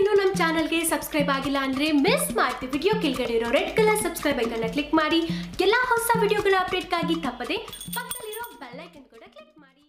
ಇನ್ನೂ ನಮ್ಮ ಚಾನಲ್ಗೆ ಸಬ್ಸ್ಕ್ರೈಬ್ ಆಗಿಲ್ಲ ಅಂದ್ರೆ ಮಿಸ್ ಮಾಡ್ತಿ ವಿಡಿಯೋ ಕೆಳಗಡೆ ಇರೋ ರೆಡ್ ಕಲರ್ ಸಬ್ಸ್ಕ್ರೈಬ್ ಐಕನ್ನ ಕ್ಲಿಕ್ ಮಾಡಿ. ಎಲ್ಲ ಹೊಸ ವಿಡಿಯೋಗಳ ಅಪ್ಡೇಟ್ಗಾಗಿ ತಪ್ಪದೆ ಪಕ್ಕದಲ್ಲಿರೋ ಐಕನ್ ಕೂಡ ಕ್ಲಿಕ್ ಮಾಡಿ.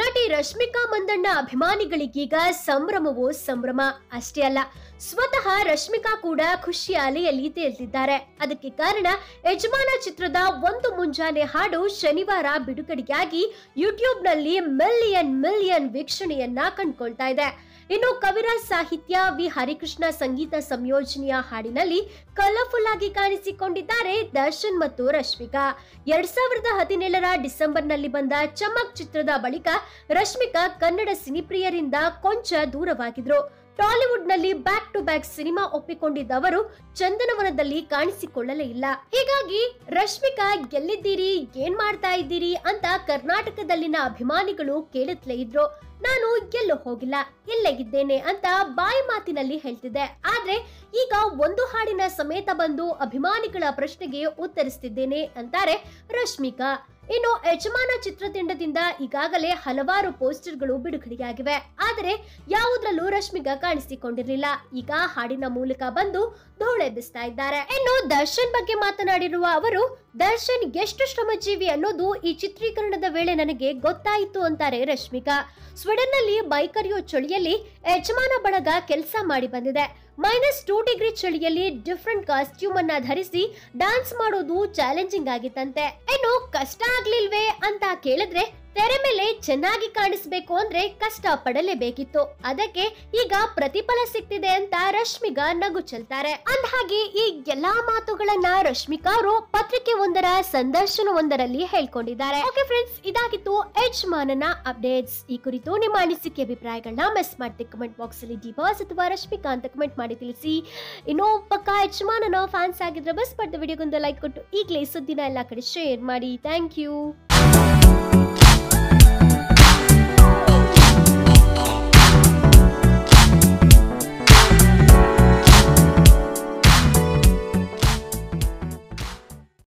ನಟಿ ರಶ್ಮಿಕಾ ಮಂದಣ್ಣ ಅಭಿಮಾನಿಗಳಿಗೀಗ ಸಂಭ್ರಮವೋ ಸಂಭ್ರಮ? ಅಷ್ಟೇ ಅಲ್ಲ, ಸ್ವತಃ ರಶ್ಮಿಕಾ ಕೂಡ ಖುಷಿಯ ಅಲೆಯಲ್ಲಿ ತೇಲ್ತಿದ್ದಾರೆ. ಅದಕ್ಕೆ ಕಾರಣ ಯಜಮಾನ ಚಿತ್ರದ ಒಂದು ಮುಂಜಾನೆ ಹಾಡು ಶನಿವಾರ ಬಿಡುಗಡೆಯಾಗಿ ಯೂಟ್ಯೂಬ್ನಲ್ಲಿ ಮಿಲಿಯನ್ ಮಿಲಿಯನ್ ವೀಕ್ಷಣೆಯನ್ನ ಕಂಡುಕೊಳ್ತಾ ಇದೆ. ಇನ್ನು ಕವಿರಾಜ್ ಸಾಹಿತ್ಯ ವಿ. ಹರಿಕೃಷ್ಣ ಸಂಗೀತ ಸಂಯೋಜನೆಯ ಹಾಡಿನಲ್ಲಿ ಕಲರ್ಫುಲ್ ಆಗಿ ಕಾಣಿಸಿಕೊಂಡಿದ್ದಾರೆ ದರ್ಶನ್ ಮತ್ತು ರಶ್ಮಿಕಾ. ಎರಡ್ ಸಾವಿರದ ಹದಿನೇಳರ ಡಿಸೆಂಬರ್ನಲ್ಲಿ ಬಂದ ಚಮಕ್ ಚಿತ್ರದ ಬಳಿಕ ರಶ್ಮಿಕಾ ಕನ್ನಡ ಸಿನಿಪ್ರಿಯರಿಂದ ಕೊಂಚ ದೂರವಾಗಿದ್ರು. ಟಾಲಿವುಡ್ನಲ್ಲಿ ಬ್ಯಾಕ್ ಟು ಬ್ಯಾಕ್ ಸಿನಿಮಾ ಒಪ್ಪಿಕೊಂಡಿದ್ದವರು ಚಂದನವನದಲ್ಲಿ ಕಾಣಿಸಿಕೊಳ್ಳಲೇ ಇಲ್ಲ. ಹೀಗಾಗಿ ರಶ್ಮಿಕಾ ಎಲ್ಲಿದ್ದೀರಿ? ಏನ್ ಮಾಡ್ತಾ ಇದ್ದೀರಿ? ಅಂತ ಕರ್ನಾಟಕದಲ್ಲಿನ ಅಭಿಮಾನಿಗಳು ಕೇಳುತ್ತಲೇ ಇದ್ರು. ನಾನು ಎಲ್ಲೂ ಹೋಗಿಲ್ಲ, ಇಲ್ಲೇ ಅಂತ ಬಾಯಿ ಮಾತಿನಲ್ಲಿ ಹೇಳ್ತಿದ್ದೆ. ಆದ್ರೆ ಈಗ ಒಂದು ಹಾಡಿನ ಸಮೇತ ಬಂದು ಅಭಿಮಾನಿಗಳ ಪ್ರಶ್ನೆಗೆ ಉತ್ತರಿಸ್ತಿದ್ದೇನೆ ಅಂತಾರೆ ರಶ್ಮಿಕಾ. ಇನ್ನು ಯಜಮಾನ ಚಿತ್ರತಂಡದಿಂದ ಈಗಾಗಲೇ ಹಲವಾರು ಪೋಸ್ಟರ್ಗಳು ಬಿಡುಗಡೆಯಾಗಿವೆ. ಆದರೆ ಯಾವುದ್ರಲ್ಲೂ ರಶ್ಮಿಗಾ ಕಾಣಿಸಿಕೊಂಡಿರಲಿಲ್ಲ. ಈಗ ಹಾಡಿನ ಮೂಲಕ ಬಂದು ಧೂಳೆಬ್ಬಿಸ್ತಾ ಇದ್ದಾರೆ. ಇನ್ನು ದರ್ಶನ್ ಬಗ್ಗೆ ಮಾತನಾಡಿರುವ ಅವರು ದರ್ಶನ್ ಎಷ್ಟು ಶ್ರಮಜೀವಿ ಅನ್ನೋದು ಈ ಚಿತ್ರೀಕರಣದ ವೇಳೆ ನನಗೆ ಗೊತ್ತಾಯಿತು ಅಂತಾರೆ ರಶ್ಮಿಕಾ. ಸ್ವೀಡನ್ನಲ್ಲಿ ಬೈಕರಿಯೋ ಚಳಿಯಲ್ಲಿ ಯಜಮಾನ ಬಳಗ ಕೆಲಸ ಮಾಡಿ ಬಂದಿದೆ. ಮೈನಸ್ ಟೂ ಡಿಗ್ರಿ ಚಳಿಯಲ್ಲಿ ಡಿಫ್ರೆಂಟ್ ಕಾಸ್ಟ್ಯೂಮ್ ಅನ್ನ ಧರಿಸಿ ಡಾನ್ಸ್ ಮಾಡೋದು ಚಾಲೆಂಜಿಂಗ್ ಆಗಿತ್ತಂತೆ. ಏನು ಕಷ್ಟ ಆಗ್ಲಿಲ್ವೇ ಅಂತ ಕೇಳಿದ್ರೆ ತೆರೆ ಮೇಲೆ ಚೆನ್ನಾಗಿ ಕಾಣಿಸ್ಬೇಕು ಅಂದ್ರೆ ಕಷ್ಟ ಪಡಲೇಬೇಕಿತ್ತು ಅದಕ್ಕೆ ಈಗ ಪ್ರತಿಫಲ ಸಿಗ್ತಿದೆ ಅಂತ ರಶ್ಮಿಕಾ ನಗು ಚೆಲ್ತಾರೆ. ಅಂದ್ಹಾಗೆ ಈ ಎಲ್ಲಾ ಮಾತುಗಳನ್ನ ರಶ್ಮಿಕಾ ಅವರು ಪತ್ರಿಕೆ ಒಂದರ ಸಂದರ್ಶನ ಒಂದರಲ್ಲಿ ಹೇಳ್ಕೊಂಡಿದ್ದಾರೆ. ಓಕೆ ಫ್ರೆಂಡ್ಸ್ ಇದಾಗಿತ್ತು ಯಜಮಾನನ ಅಪ್ಡೇಟ್ಸ್ ಈ ಕುರಿತು ನಿಮ್ಮ ಅನಿಸಿಕೆ ಅಭಿಪ್ರಾಯಗಳನ್ನ ಮಿಸ್ ಮಾಡ್ತೀವಿ ಕಮೆಂಟ್ ಬಾಕ್ಸ್ ಅಲ್ಲಿ. ಡಿಬಾಸ್ ಅಥವಾ ರಶ್ಮಿಕಾ ಅಂತ ಕಮೆಂಟ್ ಮಾಡಿ ತಿಳಿಸಿ. ಇನ್ನೂ ಪಕ್ಕ ಯಜಮಾನನ ಫ್ಯಾನ್ಸ್ ಆಗಿದ್ರೆ ಬಸ್ ಪಡೆದ ವಿಡಿಯೋಗೊಂದು ಲೈಕ್ ಕೊಟ್ಟು ಈಗಲೇ ಸುದ್ದಿನ ಎಲ್ಲ ಕಡೆ ಶೇರ್ ಮಾಡಿ. Thank you